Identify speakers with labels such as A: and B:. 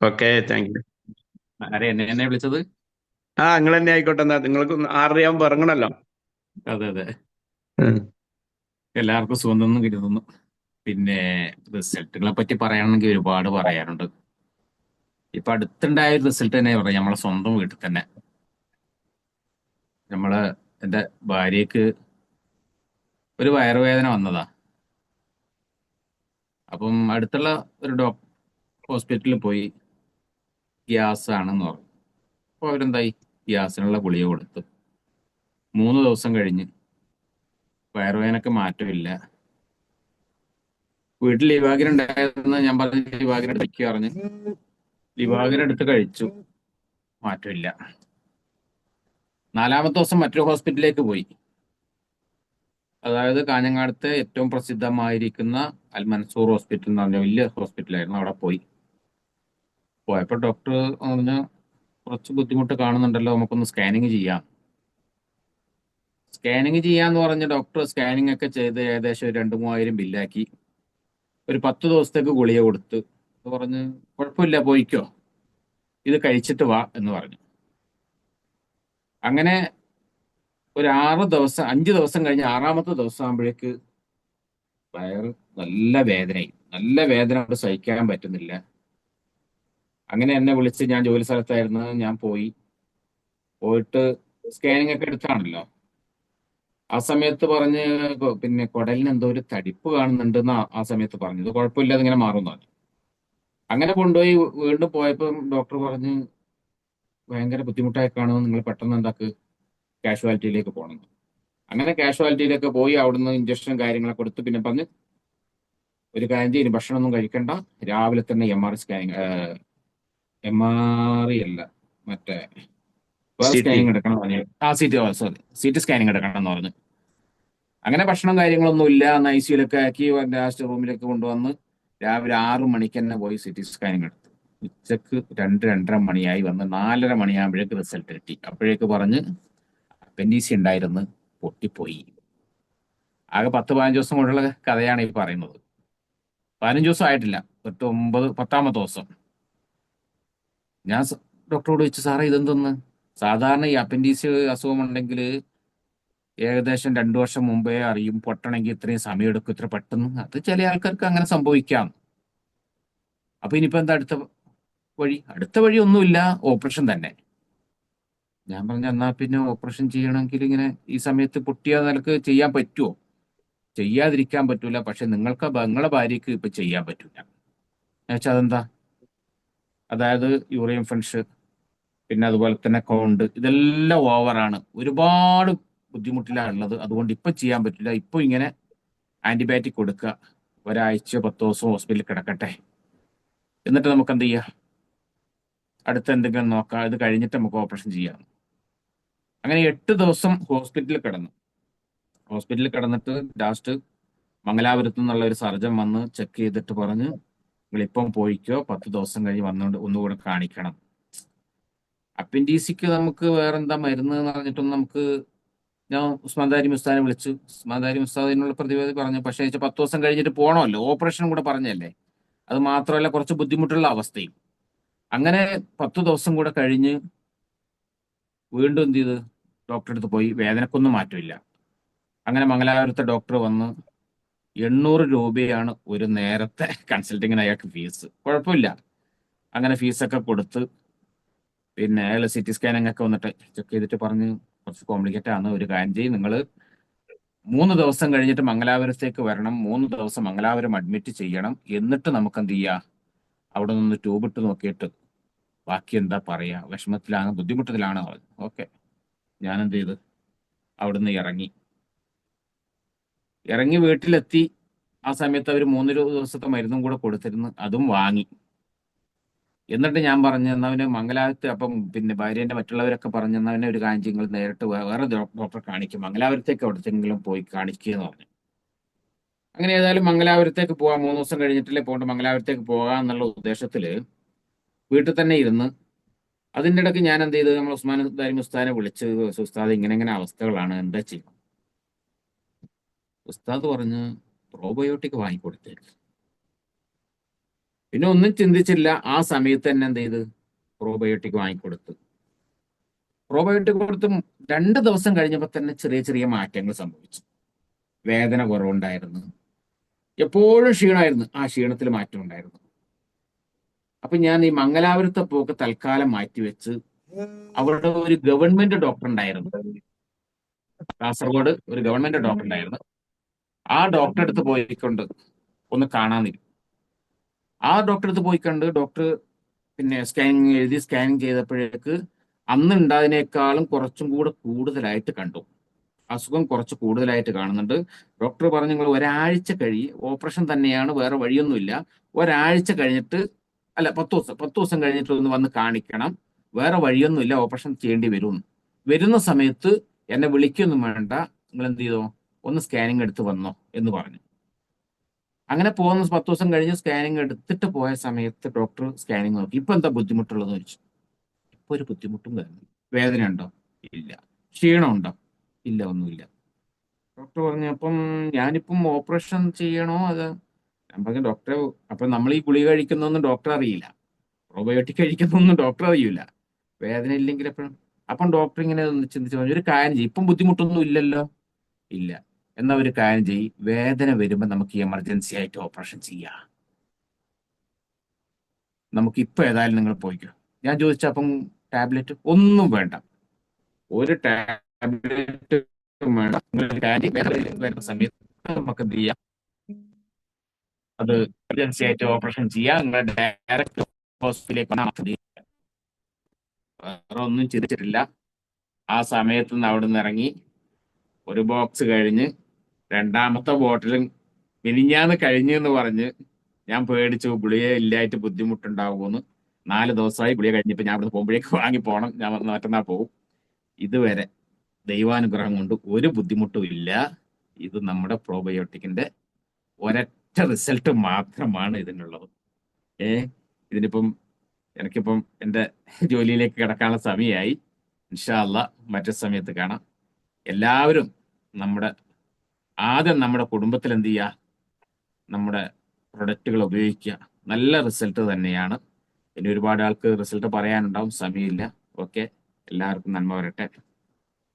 A: Okay thank you.
B: ആരെ എന്നെ എന്നെ വിളിച്ചത്?
A: ആ നിങ്ങൾ തന്നെ ആയിക്കോട്ടെ എന്നാ നിങ്ങൾക്ക് ആറരയാകുമ്പോ ഇറങ്ങണല്ലോ.
B: അതെ അതെ. എല്ലാവർക്കും സുഖം കരുതുന്നു പിന്നെ റിസൾട്ടുകളെ പറ്റി പറയുകയാണെങ്കിൽ ഒരുപാട് പറയാനുണ്ട്. ഇപ്പൊ അടുത്തുണ്ടായ ഒരു റിസൾട്ട് തന്നെ പറയാം നമ്മളെ സ്വന്തം വീട്ടിൽ തന്നെ. നമ്മൾ എന്റെ ഭാര്യക്ക് ഒരു വയറുവേദന വന്നതാ. അപ്പം അടുത്തുള്ള ഒരു ഡോക്ടർ ഹോസ്പിറ്റലിൽ പോയി. ഗ്യാസ് ആണെന്ന് പറഞ്ഞു. അപ്പോൾ അവരെന്തായി? ഗ്യാസിനുള്ള ഗുളിക കൊടുത്തു. മൂന്ന് ദിവസം കഴിഞ്ഞ് വയറുവേനൊക്കെ മാറ്റമില്ല. വീട്ടിൽ ലിവാഗിൻ ഉണ്ടായിരുന്ന ഞാൻ പറഞ്ഞ ലിവാഗിൻ എടുത്ത് പറഞ്ഞ്. ലിവാഗിൻ എടുത്ത് കഴിച്ചു. മാറ്റമില്ല. നാലാമത്തെ ദിവസം മറ്റൊരു ഹോസ്പിറ്റലിലേക്ക് പോയി. അതായത് കാഞ്ഞങ്ങാടത്തെ ഏറ്റവും പ്രസിദ്ധമായിരിക്കുന്ന അൽ മൻസൂർ ഹോസ്പിറ്റൽ എന്ന് പറഞ്ഞ വലിയ ഹോസ്പിറ്റലായിരുന്നു. അവിടെ പോയി. പോയപ്പോൾ ഡോക്ടർ പറഞ്ഞു കുറച്ച് ബുദ്ധിമുട്ട് കാണുന്നുണ്ടല്ലോ നമുക്കൊന്ന് സ്കാനിങ് ചെയ്യാം. സ്കാനിങ് ചെയ്യാന്ന് പറഞ്ഞ ഡോക്ടർ സ്കാനിങ് ഒക്കെ ചെയ്ത് ഏകദേശം രണ്ട് മൂവായിരം ബില്ലാക്കി ഒരു പത്ത് ദിവസത്തേക്ക് ഗുളിക കൊടുത്ത്. പറഞ്ഞ് കുഴപ്പമില്ല പോയിക്കോ. ഇത് കഴിച്ചിട്ട് വാ എന്ന് പറഞ്ഞു. അങ്ങനെ ഒരു ആറ് ദിവസം അഞ്ച് ദിവസം കഴിഞ്ഞ് ആറാമത്തെ ദിവസം ആകുമ്പോഴേക്ക് വയറ് നല്ല വേദനയും നല്ല വേദന അവിടെ സഹിക്കാൻ പറ്റുന്നില്ല. അങ്ങനെ എന്നെ വിളിച്ച് ഞാൻ ജോലി സ്ഥലത്തായിരുന്നു. ഞാൻ പോയി. പോയിട്ട് സ്കാനിങ് ഒക്കെ എടുത്താണല്ലോ. ആ സമയത്ത് പറഞ്ഞ് പിന്നെ കുടലിന് എന്തോ ഒരു തടിപ്പ് കാണുന്നുണ്ടെന്ന് ആ സമയത്ത് പറഞ്ഞു ഇത് കുഴപ്പമില്ലാതെ ഇങ്ങനെ മാറുന്നു പറഞ്ഞു. അങ്ങനെ കൊണ്ടുപോയി വീണ്ടും പോയപ്പോൾ ഡോക്ടർ പറഞ്ഞ് ഭയങ്കര ബുദ്ധിമുട്ടായി കാണുമെന്ന് നിങ്ങൾ പെട്ടെന്ന് എന്താക്ക് കാഷ്വാലിറ്റിയിലേക്ക് പോകണം. അങ്ങനെ കാഷ്വാലിറ്റിയിലേക്ക് പോയി അവിടുന്ന് ഇഞ്ചക്ഷനും കാര്യങ്ങളൊക്കെ കൊടുത്ത് പിന്നെ പറഞ്ഞ് ഒരു കാര്യം ചെയ്യും ഭക്ഷണമൊന്നും കഴിക്കണ്ട. രാവിലെ തന്നെ M R scanning M R അല്ല. മറ്റേ സ്കാനിങ് എടുക്കണം പറഞ്ഞു ആ C T sorry C T scanning എടുക്കണം എന്ന് പറഞ്ഞു. അങ്ങനെ ഭക്ഷണം കാര്യങ്ങളൊന്നും ഇല്ല എന്ന് ഐ സിയിലൊക്കെ ആക്കി ലാസ്റ്റ് റൂമിലേക്ക് കൊണ്ടുവന്ന് രാവിലെ ആറ് മണിക്ക് തന്നെ പോയി സി ടി സ്കാനിങ് എടുത്തു. ഉച്ചയ്ക്ക് രണ്ട് രണ്ടര മണിയായി വന്ന് നാലര മണിയാകുമ്പോഴേക്ക് റിസൾട്ട് കിട്ടി. അപ്പോഴേക്ക് പറഞ്ഞ് അപ്പൻഡീസി ഉണ്ടായിരുന്നു പൊട്ടിപ്പോയി. ആകെ പത്ത് പതിനഞ്ച് ദിവസം കൊണ്ടുള്ള കഥയാണ് ഈ പറയുന്നത്. പതിനഞ്ച് ദിവസം ആയിട്ടില്ല. എട്ട് ഒമ്പത് പത്താമത്തെ ദിവസം. ഞാൻ ഡോക്ടറോട് ചോദിച്ചു സാറേ ഇതെന്തെന്ന്? സാധാരണ ഈ അപ്പൻഡീസ് അസുഖം ഉണ്ടെങ്കിൽ ഏകദേശം രണ്ടു വർഷം മുമ്പേ അറിയും പൊട്ടണമെങ്കിൽ ഇത്രയും സമയം എടുക്കും ഇത്ര പെട്ടെന്ന്. അത് ചില ആൾക്കാർക്ക് അങ്ങനെ സംഭവിക്കാം. അപ്പൊ ഇനിയിപ്പോ എന്താ അടുത്ത വഴി? അടുത്ത വഴി ഒന്നുമില്ല ഓപ്പറേഷൻ തന്നെ. ഞാൻ പറഞ്ഞ എന്നാ പിന്നെ ഓപ്പറേഷൻ ചെയ്യണമെങ്കിൽ ഇങ്ങനെ ഈ സമയത്ത് പൊട്ടിയ നിലയ്ക്ക് ചെയ്യാൻ പറ്റുമോ? ചെയ്യാതിരിക്കാൻ പറ്റൂല പക്ഷെ നിങ്ങൾക്ക് നിങ്ങളെ ഭാര്യക്ക് ഇപ്പൊ ചെയ്യാൻ പറ്റൂല. എന്നുവെച്ചാൽ അതെന്താ? അതായത് യൂറിയം ഫങ്ഷൻ പിന്നെ അതുപോലെ തന്നെ കൗണ്ട് ഇതെല്ലാം ഓവറാണ് ഒരുപാട് ബുദ്ധിമുട്ടിലാണ് ഉള്ളത്. അതുകൊണ്ട് ഇപ്പൊ ചെയ്യാൻ പറ്റില്ല. ഇപ്പൊ ഇങ്ങനെ ആന്റിബയോട്ടിക് കൊടുക്കുക. ഒരാഴ്ച പത്ത് ദിവസം ഹോസ്പിറ്റലിൽ കിടക്കട്ടെ. എന്നിട്ട് നമുക്ക് എന്ത് ചെയ്യാം? അടുത്ത എന്തെങ്കിലും നോക്കാം. ഇത് കഴിഞ്ഞിട്ട് നമുക്ക് ഓപ്പറേഷൻ ചെയ്യാം. അങ്ങനെ എട്ട് ദിവസം ഹോസ്പിറ്റലിൽ കിടന്നു. ഹോസ്പിറ്റലിൽ കിടന്നിട്ട് ലാസ്റ്റ് മംഗലാപുരത്ത് നിന്നുള്ള ഒരു സർജൻ വന്ന് ചെക്ക് ചെയ്തിട്ട് പറഞ്ഞ് നിങ്ങളിപ്പം പോയിക്കോ പത്ത് ദിവസം കഴിഞ്ഞ് വന്നുകൊണ്ട് ഒന്നുകൂടെ കാണിക്കണം. അപ്പൻഡീസിക്ക് നമുക്ക് വേറെന്താ മരുന്ന് എന്ന് പറഞ്ഞിട്ടൊന്നും നമുക്ക് ഞാൻ ഉസ്മാൻദാരി മുസ്താനെ വിളിച്ചു. ഉസ്മാൻദാരി മുസ്താദിനുള്ള പ്രതിവേദി പറഞ്ഞു പക്ഷേ പത്ത് ദിവസം കഴിഞ്ഞിട്ട് പോകണമല്ലോ ഓപ്പറേഷനും കൂടെ പറഞ്ഞല്ലേ? അത് മാത്രമല്ല കുറച്ച് ബുദ്ധിമുട്ടുള്ള അവസ്ഥയും. അങ്ങനെ പത്ത് ദിവസം കൂടെ കഴിഞ്ഞ് വീണ്ടും എന്ത് ചെയ്ത്? ഡോക്ടറെ അടുത്ത് പോയി വേദനക്കൊന്നും മാറ്റമില്ല. അങ്ങനെ മംഗലാപുരത്തെ ഡോക്ടർ വന്ന് എണ്ണൂറ് രൂപയാണ് ഒരു നേരത്തെ കൺസൾട്ടിങ്ങിന് അയാൾക്ക് ഫീസ് കുഴപ്പമില്ല. അങ്ങനെ ഫീസൊക്കെ കൊടുത്ത് പിന്നെ അയാൾ സി ടി സ്കാനിങ് ഒക്കെ വന്നിട്ട് ചെക്ക് ചെയ്തിട്ട് പറഞ്ഞ് കുറച്ച് കോംപ്ലിക്കേറ്റ് ആണ് ഒരു കാര്യം ചെയ്യും. നിങ്ങൾ മൂന്ന് ദിവസം കഴിഞ്ഞിട്ട് മംഗലാപുരത്തേക്ക് വരണം. മൂന്ന് ദിവസം മംഗലാപുരം അഡ്മിറ്റ് ചെയ്യണം. എന്നിട്ട് നമുക്ക് എന്ത് ചെയ്യാം? അവിടെ നിന്ന് ട്യൂബ് ഇട്ട് നോക്കിയിട്ട് ബാക്കി എന്താ പറയാ? വിഷമത്തിലാണ് ബുദ്ധിമുട്ടത്തിലാണ് ഓക്കെ ഞാൻ എന്ത് ചെയ്ത്? അവിടുന്ന് ഇറങ്ങി. ഇറങ്ങി വീട്ടിലെത്തി. ആ സമയത്ത് അവർ മൂന്ന് ദിവസത്തെ മരുന്നും കൂടെ കൊടുത്തിരുന്നു അതും വാങ്ങി. എന്നിട്ട് ഞാൻ പറഞ്ഞു എന്നവന് മംഗലാപുരത്ത് അപ്പം പിന്നെ ഭാര്യന്റെ മറ്റുള്ളവരൊക്കെ പറഞ്ഞു എന്നവനെ ഒരു കാര്യം നിങ്ങൾ നേരിട്ട് വേറെ ഡോക്ടറെ കാണിക്കും. മംഗലാപുരത്തേക്ക് എവിടത്തെങ്കിലും പോയി കാണിക്കുക എന്ന് പറഞ്ഞു. അങ്ങനെ ഏതായാലും മംഗലാപുരത്തേക്ക് പോകാം മൂന്ന് ദിവസം കഴിഞ്ഞിട്ടല്ലേ പോകേണ്ട മംഗലാപുരത്തേക്ക് പോകാം എന്നുള്ള ഉദ്ദേശത്തിൽ വീട്ടിൽ തന്നെ ഇരുന്ന് അതിന്റെ ഇടയ്ക്ക് ഞാൻ എന്ത് ചെയ്തു നമ്മൾ ഉസ്മാൻ ദാരി മുസ്താനെ വിളിച്ച് ഉസ്താദ് ഇങ്ങനെ ഇങ്ങനെ അവസ്ഥകളാണ് എന്താ ചെയ്യും ഉസ്താദ് പറഞ്ഞ് പ്രോബയോട്ടിക് വാങ്ങിക്കൊടുത്തേക്ക് പിന്നെ ഒന്നും ചിന്തിച്ചില്ല. ആ സമയത്ത് തന്നെ എന്ത് ചെയ്ത്? പ്രോബയോട്ടിക് വാങ്ങിക്കൊടുത്തു. പ്രോബയോട്ടിക് കൊടുത്ത് രണ്ട് ദിവസം കഴിഞ്ഞപ്പോൾ തന്നെ ചെറിയ ചെറിയ മാറ്റങ്ങൾ സംഭവിച്ചു. വേദന കുറവുണ്ടായിരുന്നു. എപ്പോഴും ക്ഷീണമായിരുന്നു. ആ ക്ഷീണത്തിൽ മാറ്റം ഉണ്ടായിരുന്നു. അപ്പൊ ഞാൻ ഈ മംഗലാപുരത്തെ പോക്ക് തൽക്കാലം മാറ്റിവെച്ച് അവിടെ ഒരു ഗവൺമെന്റ് ഡോക്ടർ ഉണ്ടായിരുന്നു. കാസർഗോഡ് ഒരു ഗവൺമെന്റ് ഡോക്ടർ ഉണ്ടായിരുന്നു. ആ ഡോക്ടറെ അടുത്ത് പോയിക്കൊണ്ട് ഒന്ന് നിൽക്കും ആ ഡോക്ടറെ അടുത്ത് പോയിക്കൊണ്ട് ഡോക്ടർ പിന്നെ സ്കാനിങ് എഴുതി സ്കാനിങ് ചെയ്തപ്പോഴേക്ക് അന്ന് ഉണ്ടായതിനേക്കാളും കുറച്ചും കൂടെ കൂടുതലായിട്ട് കണ്ടു. അസുഖം കുറച്ച് കൂടുതലായിട്ട് കാണുന്നുണ്ട്. ഡോക്ടർ പറഞ്ഞു നിങ്ങൾ ഒരാഴ്ച കഴി ഓപ്പറേഷൻ തന്നെയാണ് വേറെ വഴിയൊന്നുമില്ല. ഒരാഴ്ച കഴിഞ്ഞിട്ട് അല്ല പത്ത് ദിവസം പത്ത് ദിവസം കഴിഞ്ഞിട്ട് ഒന്ന് വന്ന് കാണിക്കണം. വേറെ വഴിയൊന്നുമില്ല ഓപ്പറേഷൻ ചെയ്യേണ്ടി വരും. വരുന്ന സമയത്ത് എന്നെ വിളിക്കൊന്നും വേണ്ട. നിങ്ങൾ എന്ത് ചെയ്തോ? ഒന്ന് സ്കാനിങ് എടുത്ത് വന്നോ എന്ന് പറഞ്ഞു. അങ്ങനെ പോകുന്ന പത്ത് ദിവസം കഴിഞ്ഞ് സ്കാനിങ് എടുത്തിട്ട് പോയ സമയത്ത് ഡോക്ടർ സ്കാനിങ് നോക്കി. ഇപ്പൊ എന്താ ബുദ്ധിമുട്ടുള്ളതെന്ന് ചോദിച്ചു. ഇപ്പൊ ഒരു ബുദ്ധിമുട്ടും കാരണം വേദന ഉണ്ടോ? ഇല്ല. ക്ഷീണം ഉണ്ടോ? ഇല്ല ഒന്നുമില്ല. ഡോക്ടർ പറഞ്ഞു അപ്പം ഞാനിപ്പം ഓപ്പറേഷൻ ചെയ്യണോ? അത് ഞാൻ പറഞ്ഞു ഡോക്ടറെ അപ്പൊ നമ്മൾ ഈ ഗുളിക കഴിക്കുന്നൊന്നും ഡോക്ടർ അറിയില്ല. പ്രോബയോട്ടിക് കഴിക്കുന്നൊന്നും ഡോക്ടർ അറിയില്ല വേദന ഇല്ലെങ്കിൽ എപ്പോഴും. അപ്പം ഡോക്ടർ ഇങ്ങനെ ഒന്ന് ചിന്തിച്ചു പറഞ്ഞു ഒരു കാര്യം ചെയ്യും. ഇപ്പം ബുദ്ധിമുട്ടൊന്നും ഇല്ലല്ലോ? ഇല്ല. എന്നാ ഒരു കാര്യം ചെയ്യ്. വേദന വരുമ്പോൾ നമുക്ക് എമർജൻസി ആയിട്ട് ഓപ്പറേഷൻ ചെയ്യാം. നമുക്ക് ഇപ്പൊ ഏതായാലും നിങ്ങൾ പോയിക്കോ. ഞാൻ ചോദിച്ച അപ്പം ടാബ്ലറ്റ് ഒന്നും വേണ്ട. ഒരു ടാബ്ലറ്റ് വേണ്ട. വരുന്ന സമയത്ത് നമുക്ക് എന്ത് ചെയ്യാം? അത് എമർജൻസി ആയിട്ട് ഓപ്പറേഷൻ ചെയ്യാം. നിങ്ങൾ ഡയറക്റ്റ് ഹോസ്പിറ്റലിലേക്ക് വേറെ ഒന്നും ചിരിച്ചിട്ടില്ല ആ സമയത്ത് നിന്ന് അവിടെ നിന്ന് ഇറങ്ങി ഒരു ബോക്സ് കഴിഞ്ഞ് രണ്ടാമത്തെ ബോട്ടിലും മിനിഞ്ഞാന്ന് കഴിഞ്ഞു എന്ന് പറഞ്ഞ് ഞാൻ പേടിച്ചു ഗുളിക ഇല്ലായിട്ട് ബുദ്ധിമുട്ടുണ്ടാവുമെന്ന്. നാല് ദിവസമായി ഗുളിക കഴിഞ്ഞപ്പോൾ ഞാൻ ഇവിടെ പോകുമ്പോഴേക്ക് വാങ്ങി പോകണം ഞാൻ മറ്റന്നാൾ പോകും ഇതുവരെ ദൈവാനുഗ്രഹം കൊണ്ട് ഒരു ബുദ്ധിമുട്ടും ഇല്ല. ഇത് നമ്മുടെ പ്രോബയോട്ടിക്കിന്റെ ഒരൊറ്റ റിസൾട്ട് മാത്രമാണ് ഇതിനുള്ളത്. ഏ ഇതിനിപ്പം എനിക്കിപ്പം എന്റെ ജോലിയിലേക്ക് കിടക്കാനുള്ള സമയമായി. ഇൻഷാല്ല മറ്റു സമയത്ത് കാണാം. എല്ലാവരും നമ്മുടെ ആദ്യം നമ്മുടെ കുടുംബത്തിൽ എന്ത് ചെയ്യുക? നമ്മുടെ പ്രൊഡക്റ്റുകൾ ഉപയോഗിക്കുക. നല്ല റിസൾട്ട് തന്നെയാണ്. ഇനി ഒരുപാട് ആൾക്ക് റിസൾട്ട് പറയാനുണ്ടാവും. സമയമില്ല. ഓക്കെ എല്ലാവർക്കും നന്മ വരട്ടെ.